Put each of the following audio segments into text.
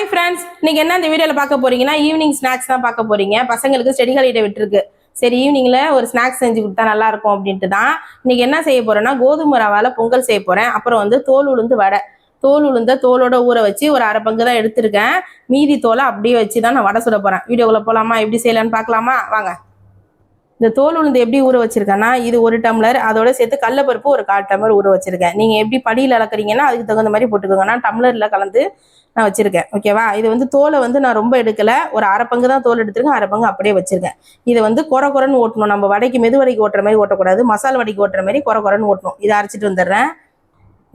Hi friends இன்னைக்கு என்ன இந்த வீடியோவில் பார்க்க போறீங்கன்னா ஈவினிங் ஸ்நாக்ஸ் தான் பார்க்க போறீங்க. பசங்களுக்கு செடிகளிட விட்டுருக்கு. சரி ஈவினிங்கில் ஒரு ஸ்நாக்ஸ் செஞ்சு கொடுத்தா நல்லா இருக்கும் அப்படின்ட்டு தான். இன்னைக்கு என்ன செய்ய போறேன்னா கோதுமை ரவால பொங்கல் செய்ய போறேன். அப்புறம் வந்து தோல் உளுந்து வடை. தோல் உளுந்த தோலோட ஊற வச்சு ஒரு அரை பங்கு தான் எடுத்திருக்கேன். மீதி தோலை அப்படியே வச்சு தான் நான் வடை சுட போறேன். வீடியோக்குள்ள போலாமா? எப்படி செய்யலாம்னு பார்க்கலாமா? வாங்க. இந்த தோல் உளுந்து எப்படி ஊற வச்சிருக்கேன்னா இது ஒரு டம்ளர் அதோட சேர்த்து கடலப்பருப்பு ஒரு கால் டம்ளர் ஊற வச்சிருக்கேன். நீங்க எப்படி படியில் அளக்குறீங்கன்னா அதுக்கு தகுந்த மாதிரி போட்டுக்கோங்க. நான் டம்ளர்ல கலந்து நான் வச்சிருக்கேன். ஓகேவா இது வந்து தோலை வந்து நான் ரொம்ப எடுக்கல. ஒரு அரை பங்கு தான் தோல் எடுத்திருக்கேன். அரை பங்கு அப்படியே வச்சிருக்கேன். இதை வந்து குறை குறைன்னு ஓட்டணும். நம்ம வடைக்கு மெது வடைக்கு ஓட்டுற மாதிரி ஓட்டக்கூடாது. மசாலா வடைக்கு ஓட்டுற மாதிரி குறை குறைன்னு ஓட்டணும். இதை அரைச்சிட்டு வந்துடுறேன்.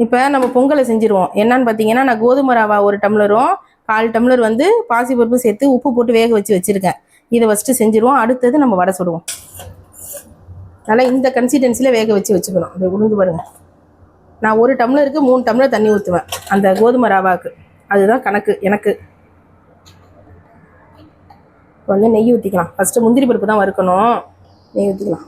இப்போ நம்ம பொங்கலை செஞ்சுருவோம். என்னன்னு பார்த்தீங்கன்னா நான் கோதுமை ரவா ஒரு டம்ளரும் கால் டம்ளர் வந்து பாசிப்பருப்பு சேர்த்து உப்பு போட்டு வேக வச்சு வச்சிருக்கேன். இதை ஃபஸ்ட்டு செஞ்சுருவோம். அடுத்தது நம்ம வடை சுடுவோம். நல்லா இந்த கன்சிஸ்டன்சியில் வேக வச்சு வச்சுக்கணும். அது உளுந்து பாருங்கள் நான் ஒரு டம்ளருக்கு மூணு டம்ளர் தண்ணி ஊற்றுவேன் அந்த கோதுமை ரவாவுக்கு அதுதான் கணக்கு எனக்கு. இப்போ வந்து நெய் ஊற்றிக்கலாம் ஃபஸ்ட்டு முந்திரி பருப்பு தான் வறுக்கணும். நெய் ஊற்றிக்கலாம்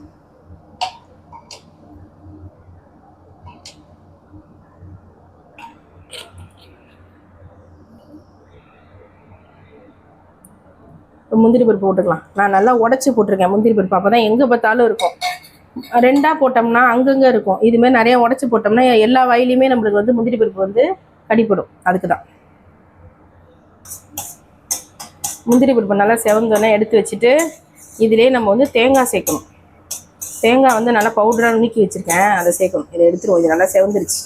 முந்திரி பருப்பு போட்டுக்கலாம். நான் நல்லா உடச்சி போட்டிருக்கேன் முந்திரி பருப்பு. அப்போ தான் எங்கே பார்த்தாலும் இருக்கும். ரெண்டாக போட்டோம்னா அங்கங்கே இருக்கும். இதுமாரி நிறையா உடச்சி போட்டோம்னா எல்லா வயலையுமே நம்மளுக்கு வந்து முந்திரி பருப்பு வந்து கடிப்படும் அதுக்கு தான் முந்திரி பருப்பு நல்லா செவந்தோன்னே எடுத்து வச்சுட்டு இதிலே நம்ம வந்து தேங்காய் சேர்க்கணும். தேங்காய் வந்து நல்லா பவுடராக நுணுக்கி வச்சுருக்கேன். அதை சேர்க்கணும். இதை எடுத்துருவோம். இது நல்லா செவந்துருச்சு.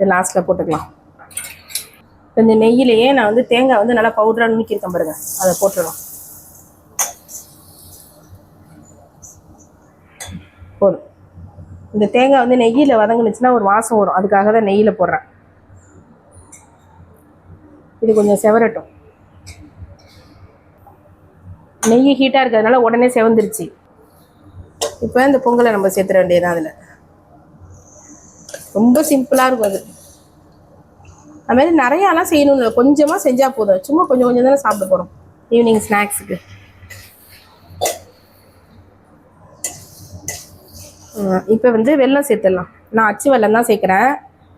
இது லாஸ்ட்டில் போட்டுக்கலாம். இந்த நெய்யிலேயே நான் வந்து தேங்காய் வந்து நல்லா பவுடராக நுணுக்கியிருக்கேன் பாருங்க. அதை போட்டுடலாம். போதும். இந்த தேங்காய் வந்து நெய்யில் வதங்கினுச்சுன்னா ஒரு வாசம் வரும். அதுக்காக தான் நெய்யில் போடுறேன். இது கொஞ்சம் செவரட்டும். நெய் ஹீட்டாக இருக்கிறதுனால உடனே செவந்துருச்சு. இப்போ இந்த பொங்கலை நம்ம சேர்த்துட வேண்டியதுதான் அதில். ரொம்ப சிம்பிளாக இருக்கும் அது. அது மாதிரி நிறையாலாம் செய்யணும் இல்லை கொஞ்சமாக செஞ்சால் போதும். சும்மா கொஞ்சம் கொஞ்சம் தானே சாப்பிட போகிறோம் ஈவினிங் ஸ்நாக்ஸுக்கு இப்போ வந்து வெல்லம் சேர்த்துடலாம். நான் அச்சு வெல்லம் தான் சேர்க்குறேன்.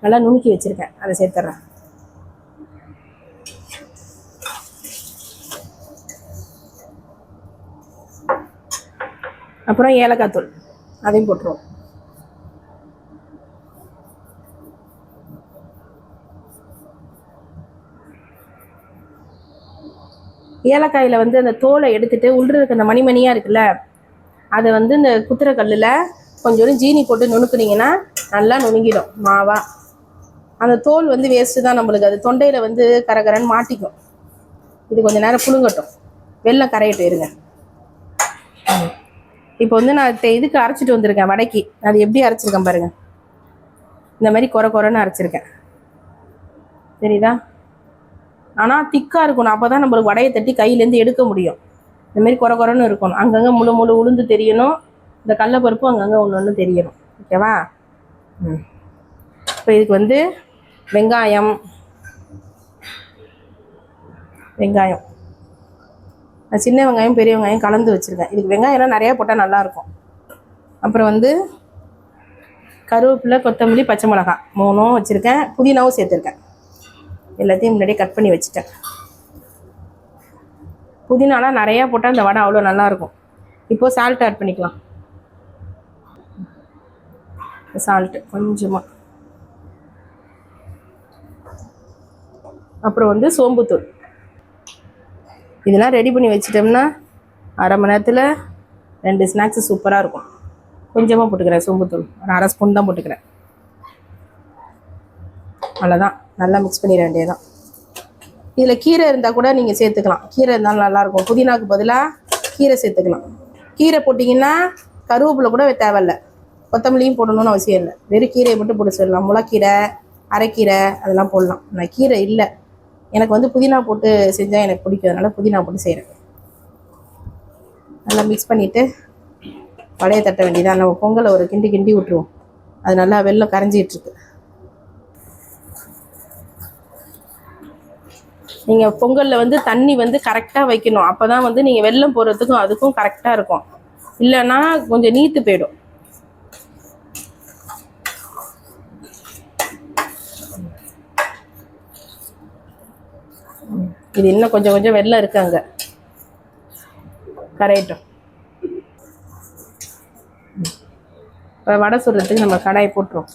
நல்லா நுணுக்கி வச்சுருக்கேன். அதை சேர்த்துட்றேன் அப்புறம் ஏலக்காய் தூள். அதையும் போட்டுருவோம். ஏலக்காயில் வந்து அந்த தோலை எடுத்துட்டு உள்ள இருக்க அந்த மணிமணியாக இருக்குல்ல அதை வந்து இந்த குத்துற கல்லில் கொஞ்சோண்டு ஜீனி போட்டு நுணுக்குனீங்கன்னா நல்லா நுணுங்கிடும் மாவா. அந்த தோல் வந்து வேஸ்ட்டு தான் நம்மளுக்கு. அது தொண்டையில் வந்து கரகரன்னு மாட்டிக்கும். இது கொஞ்சம் நேரம் புழுங்கட்டும். வெள்ளம் கரையிட்டு இருங்க. இப்போ வந்து நான் இதுக்கு அரைச்சிட்டு வந்திருக்கேன் வடைக்கு. அது எப்படி அரைச்சிருக்கேன் பாருங்கள் இந்த மாதிரி குறை குறைன்னு அரைச்சிருக்கேன். சரிதான் ஆனால் திக்காக இருக்கணும். அப்போ தான் நம்மளுக்கு வடையை தட்டி கையிலேருந்து எடுக்க முடியும். இந்தமாரி குறை குறைன்னு இருக்கணும். அங்கங்கே முழு முழு உளுந்து தெரியணும். இந்த கடலப்பருப்பும் அங்கங்கே ஒன்று ஒன்று தெரியணும். ஓகேவா? ம். இப்போ இதுக்கு வந்து வெங்காயம். வெங்காயம். நான் சின்ன வெங்காயம் பெரிய வெங்காயம் கலந்து வச்சுருக்கேன். இதுக்கு வெங்காயம்லாம் நிறையா போட்டால் நல்லாயிருக்கும் அப்புறம் வந்து கருவேப்பிலை கொத்தமல்லி பச்சை மிளகாய். மூணும் வச்சுருக்கேன். புதினாவும் சேர்த்துருக்கேன். எல்லாத்தையும் முன்னாடியே கட் பண்ணி வச்சுட்டேன். புதினாலாம் நிறையா போட்டால் அந்த வடை அவ்வளோ நல்லாயிருக்கும் இப்போது சால்ட் ஆட் பண்ணிக்கலாம். சால்ட்டு கொஞ்சமாக அப்புறம் வந்து சோம்புத்தூள். இதெல்லாம் ரெடி பண்ணி வச்சிட்டோம்னா அரை மணி நேரத்தில் ரெண்டு ஸ்நாக்ஸு சூப்பராக இருக்கும். கொஞ்சமாக போட்டுக்கிறேன் சோம்புத்தூள். ஒரு அரை ஸ்பூன் தான் போட்டுக்கிறேன். அவ்வளோதான் நல்லா மிக்ஸ் பண்ணிட வேண்டியதுதான். இதில் கீரை இருந்தால் கூட நீங்கள் சேர்த்துக்கலாம். கீரை இருந்தாலும் நல்லாயிருக்கும் புதினாக்கு பதிலாக கீரை சேர்த்துக்கலாம். கீரை போட்டிங்கன்னா கருவேப்பிலை கூட தேவையில்ல. கொத்தமல்லியும் போடணும்னு அவசியம் இல்லை. வெறும் கீரையை மட்டும் போட்டு சொல்லலாம் முளைக்கீரை அரைக்கீரை அதெல்லாம் போடலாம். நான் கீரை இல்லை. எனக்கு வந்து புதினா போட்டு செஞ்சால் எனக்கு பிடிக்கும். அதனால் புதினா போட்டு செய்கிறேன் நல்லா மிக்ஸ் பண்ணிவிட்டு வடையை தட்ட வேண்டியதான் நம்ம பொங்கலை ஒரு கிண்டி கிண்டி விட்டுருவோம். அது நல்லா வெள்ளம் கரைஞ்சிட்டு நீங்கள் பொங்கலில் வந்து தண்ணி வந்து கரெக்டாக வைக்கணும். அப்போ தான் வந்து நீங்கள் வெள்ளம் போடுறதுக்கும் அதுக்கும் கரெக்டாக இருக்கும். இல்லைன்னா கொஞ்சம் நீத்து போயிடும். இது இன்னும் கொஞ்சம் கொஞ்சம் வெள்ளம் இருக்கு அங்க. கரையட்டும். இப்போ வடை சுடுறதுக்கு நம்ம கடாயை போட்டுரும்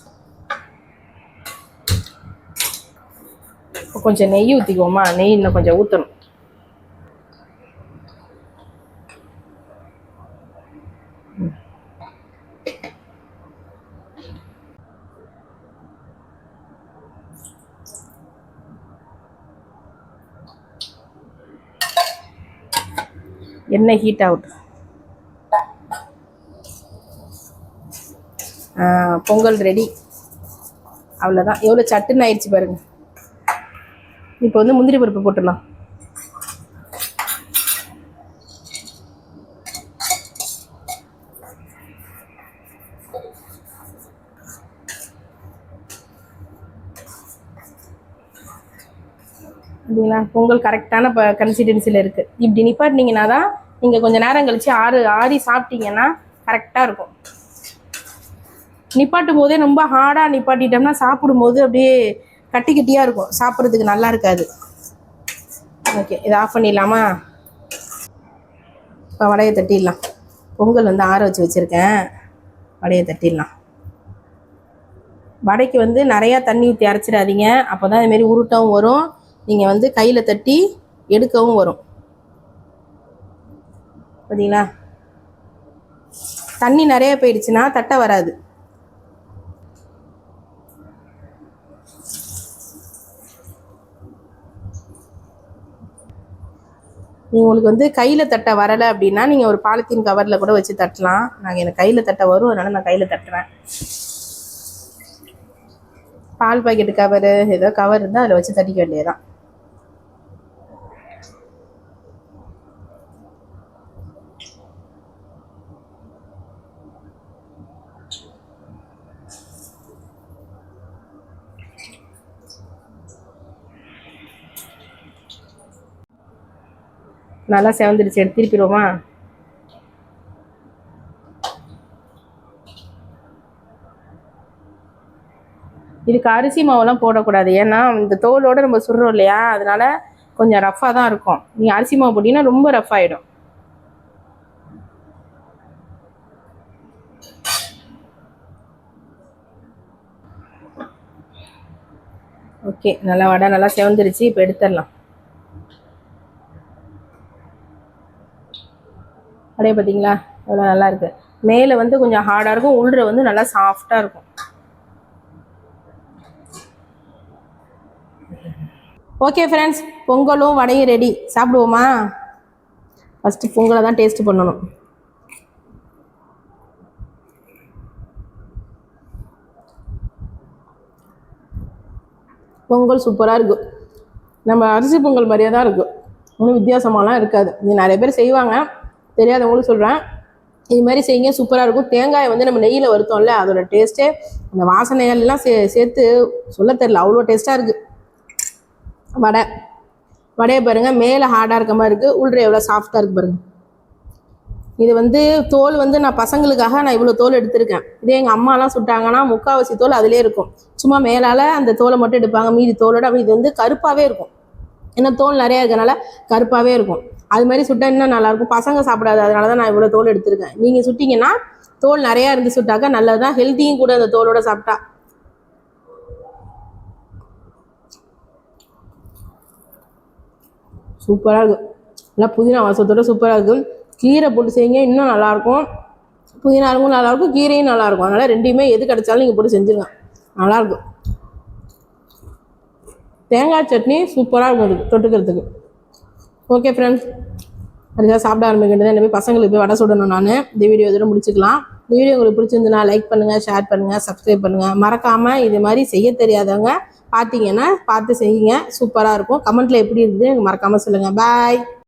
கொஞ்சம் நெய் ஊற்றிக்குவோமா நெய் இன்னும் கொஞ்சம் ஊற்றணும் எண்ணெய் ஹீட் ஆகட்டும் பொங்கல் ரெடி அவ்வளோதான் எவ்வளோ சட்டுன்னு ஆயிடுச்சு பாருங்க. இப்போ வந்து முந்திரி பருப்பு போட்டுடலாம். அப்படிங்களா பொங்கல் கரெக்டான இப்போ கன்சிஸ்டன்சியில் இருக்குது இப்படி நிப்பாட்டினீங்கன்னா தான் நீங்கள் கொஞ்சம் நேரம் கழிச்சு ஆறு ஆறி சாப்பிட்டீங்கன்னா கரெக்டாக இருக்கும். நிப்பாட்டும் போதே ரொம்ப ஹார்டாக நிப்பாட்டிட்டோம்னா சாப்பிடும்போது அப்படியே கட்டி கட்டியாக இருக்கும். சாப்பிட்றதுக்கு நல்லா இருக்காது. ஓகே இதை ஆஃப் பண்ணிடலாமா? இப்போ வடையை தட்டிடலாம். பொங்கல் வந்து ஆற வச்சு வச்சுருக்கேன். வடையை தட்டிடலாம். வடைக்கு வந்து நிறையா தண்ணி ஊற்றி அரைச்சிடாதீங்க. அப்போ தான் இதுமாரி உருட்டவும் வரும். நீங்கள் வந்து கையில் தட்டி எடுக்கவும் வரும். பார்த்தீங்களா தண்ணி நிறைய போயிடுச்சுன்னா தட்டை வராது. உங்களுக்கு வந்து கையில் தட்ட வரலை அப்படின்னா நீங்கள் ஒரு பாலித்தீன் கவரில் கூட வச்சு தட்டலாம். நாங்கள் எனக்கு கையில் தட்ட வரும் அதனால் நான் கையில் தட்டுறேன். பால் பாக்கெட்டு கவரு ஏதோ கவர் இருந்தால் அதில் வச்சு தட்டிக்க வேண்டியதான் நல்லா செவந்துடுச்சு எடுத்து திருப்பிடுவோமா? இதுக்கு அரிசி மாவுலாம் போடக்கூடாது. ஏன்னா இந்த தோலோடு நம்ம சுடுறோம் இல்லையா? அதனால கொஞ்சம் ரஃப்பாக தான் இருக்கும். நீங்கள் அரிசி மாவு போட்டிங்கன்னா ரொம்ப ரஃப் ஆகிடும் ஓகே நல்லா வடை நல்லா செவந்துருச்சு. இப்போ எடுத்துடலாம். அப்படியே பார்த்தீங்களா எவ்வளோ நல்லா இருக்கு. மேலே வந்து கொஞ்சம் ஹார்டாக இருக்கும் உள்ள வந்து நல்லா சாஃப்டாக இருக்கும். ஓகே ஃப்ரெண்ட்ஸ் பொங்கலும் வடையும் ரெடி சாப்பிடுவோமா? ஃபஸ்ட்டு பொங்கலை தான் டேஸ்ட் பண்ணணும். பொங்கல் சூப்பராக இருக்கும் நம்ம அரிசி பொங்கல் மாதிரியே தான் இருக்கும் ஒன்றும் வித்தியாசமாலாம் இருக்காது. இது நிறைய பேர் செய்வாங்க. தெரியாதவங்களும் சொல்கிறேன் இது மாதிரி செய்யுங்க சூப்பராக இருக்கும். தேங்காயை வந்து நம்ம நெய்யில் வறுத்தோம்ல அதோட டேஸ்ட்டே அந்த வாசனைகள் எல்லாம் சே சேர்த்து சொல்ல தெரில அவ்வளோ டேஸ்ட்டாக இருக்குது வடை. வடையை பாருங்கள் மேலே ஹார்டாக இருக்க மாதிரி இருக்குது உள்ள எவ்வளோ சாஃப்டாக இருக்குது பாருங்கள் இது வந்து தோல் வந்து நான் பசங்களுக்காக நான் இவ்வளோ தோல் எடுத்திருக்கேன். இதே எங்கள் அம்மாலாம் சுட்டாங்கன்னா முக்காவாசி தோல் அதிலே இருக்கும். சும்மா மேலால் அந்த தோலை மட்டும் எடுப்பாங்க மீதி தோலோட அப்படி இது வந்து கருப்பாகவே இருக்கும். ஏன்னா தோல் நிறையா இருக்கிறனால கருப்பாகவே இருக்கும். அது மாதிரி சுட்டா இன்னும் நல்லாயிருக்கும். பசங்க சாப்பிடாது அதனால தான் நான் இவ்வளோ தோல் எடுத்திருக்கேன். நீங்கள் சுட்டிங்கன்னா தோல் நிறையா இருந்து சுட்டாக்கா நல்லது தான் ஹெல்த்தியும் கூட அந்த தோலோட சாப்பிட்டா. சூப்பராக இருக்கும் நல்லா புதினா வாசத்தோட சூப்பராக இருக்கும் கீரை போட்டு செய்யுங்க இன்னும் நல்லாயிருக்கும். புதினா இருக்கும் நல்லாயிருக்கும் கீரையும் நல்லாயிருக்கும் அதனால் ரெண்டையுமே எது கிடைச்சாலும் நீங்கள் போட்டு செஞ்சுருங்க. நல்லாயிருக்கும். தேங்காய் சட்னி சூப்பராக இருக்கும் அதுக்கு தொட்டுக்கிறதுக்கு. ஓகே ஃப்ரெண்ட்ஸ் அதுக்காக சாப்பிட ஆரம்பிக்கிட்டு என்ன போய் பசங்களுக்கு போய் வடை சுடணும் நான். இந்த வீடியோ இதோட முடிச்சுக்கலாம். இந்த வீடியோ உங்களுக்கு பிடிச்சிருந்துன்னா லைக் பண்ணுங்கள் ஷேர் பண்ணுங்கள் சப்ஸ்கிரைப் பண்ணுங்கள் மறக்காமல் இது மாதிரி செய்ய தெரியாதவங்க பார்த்தீங்கன்னா பார்த்து செய்யுங்க. சூப்பராக இருக்கும். கமெண்ட்டில் எப்படி இருக்குது எனக்கு மறக்காமல் சொல்லுங்கள் பாய்